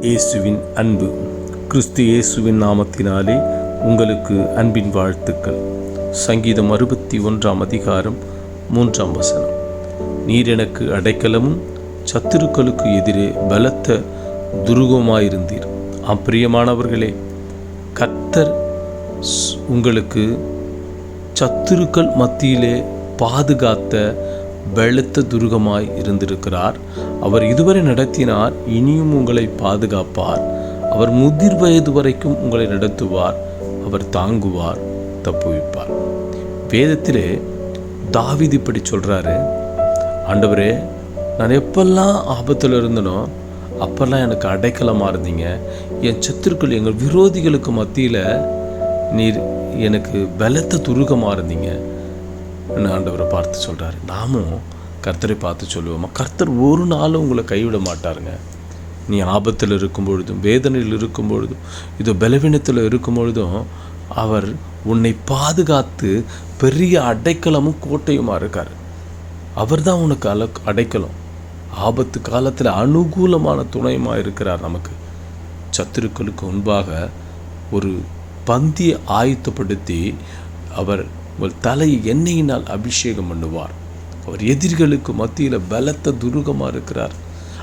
இயேசுவின் அன்பு. கிறிஸ்து இயேசுவின் நாமத்தினாலே உங்களுக்கு அன்பின் வாழ்த்துக்கள். சங்கீதம் அறுபத்தி ஒன்றாம் அதிகாரம் மூன்றாம் வசனம். நீர் எனக்கு அடைக்கலமும் சத்துருக்களுக்கு எதிரே பலத்த துருகமாயிருந்தீர். அப்பிரியமானவர்களே கர்த்தர் உங்களுக்கு சத்துருக்கள் மத்தியிலே பாதுகாத்த வெளுத்த துருகமாய் இருந்திருக்கிறார். அவர் இதுவரை நடத்தினார் இனியும் உங்களை பாதுகாப்பார். அவர் முதிர் வயது வரைக்கும் உங்களை நடத்துவார் அவர் தாங்குவார் தப்புவிப்பார். வேதத்திலே தாவிதி இப்படி சொல்கிறாரு ஆண்டவரே நான் எப்பெல்லாம் ஆபத்தில் இருந்தனோ அப்பெல்லாம் எனக்கு அடைக்கலமாக இருந்தீங்க. என் சத்துருக்கள் எங்கள் விரோதிகளுக்கு மத்தியில் நீர் எனக்கு பலத்த துருகமாக இருந்தீங்க. ஆண்டவரை பார்த்து சொல்கிறாரு நாமும் கர்த்தரை பார்த்து சொல்லுவோமா? கர்த்தர் ஒரு நாளும் உங்களை கைவிட மாட்டாருங்க. நீ ஆபத்தில் இருக்கும் பொழுதும் வேதனையில் இருக்கும் பொழுதும் இதோ பலவீனத்தில் இருக்கும் பொழுதும் அவர் உன்னை பாதுகாத்து பெரிய அடைக்கலமும் கோட்டையுமா இருக்கார். அவர் தான் உனக்கு அல அடைக்கலம். ஆபத்து காலத்தில் அனுகூலமான துணையுமா இருக்கிறார் நமக்கு. சத்துருக்களுக்கு முன்பாக ஒரு பந்தியை ஆயத்தப்படுத்தி அவர் உங்கள் தலையை எண்ணெயினால் அபிஷேகம் பண்ணுவார். அவர் எதிரிகளுக்கு மத்தியில் பலத்த துருகமாக இருக்கிறார்.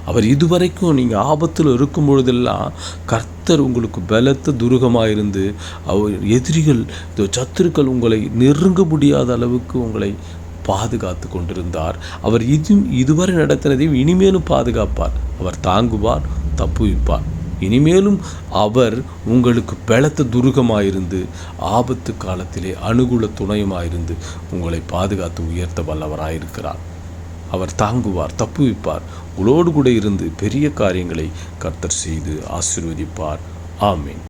அவர் இதுவரைக்கும் நீங்கள் ஆபத்தில் இருக்கும் பொழுதெல்லாம் கர்த்தர் உங்களுக்கு பலத்த துருகமாக இருந்து அவர் எதிரிகள் சத்துருக்கள் உங்களை நெருங்க முடியாத அளவுக்கு உங்களை பாதுகாத்து கொண்டிருந்தார். அவர் இது இதுவரை நடத்தினதையும் இனிமேலும் பாதுகாப்பார். அவர் தாங்குவார் தப்புவிப்பார். இனிமேலும் அவர் உங்களுக்கு பலத்த துருகமாயிருந்து ஆபத்து காலத்திலே அனுகூல துணையுமாயிருந்து உங்களை பாதுகாத்து உயர்த்த வல்லவராயிருக்கிறார். அவர் தாங்குவார் தப்புவிப்பார். உங்களோடு கூட இருந்து பெரிய காரியங்களை கர்த்தர் செய்து ஆசிர்வதிப்பார். ஆமீன்.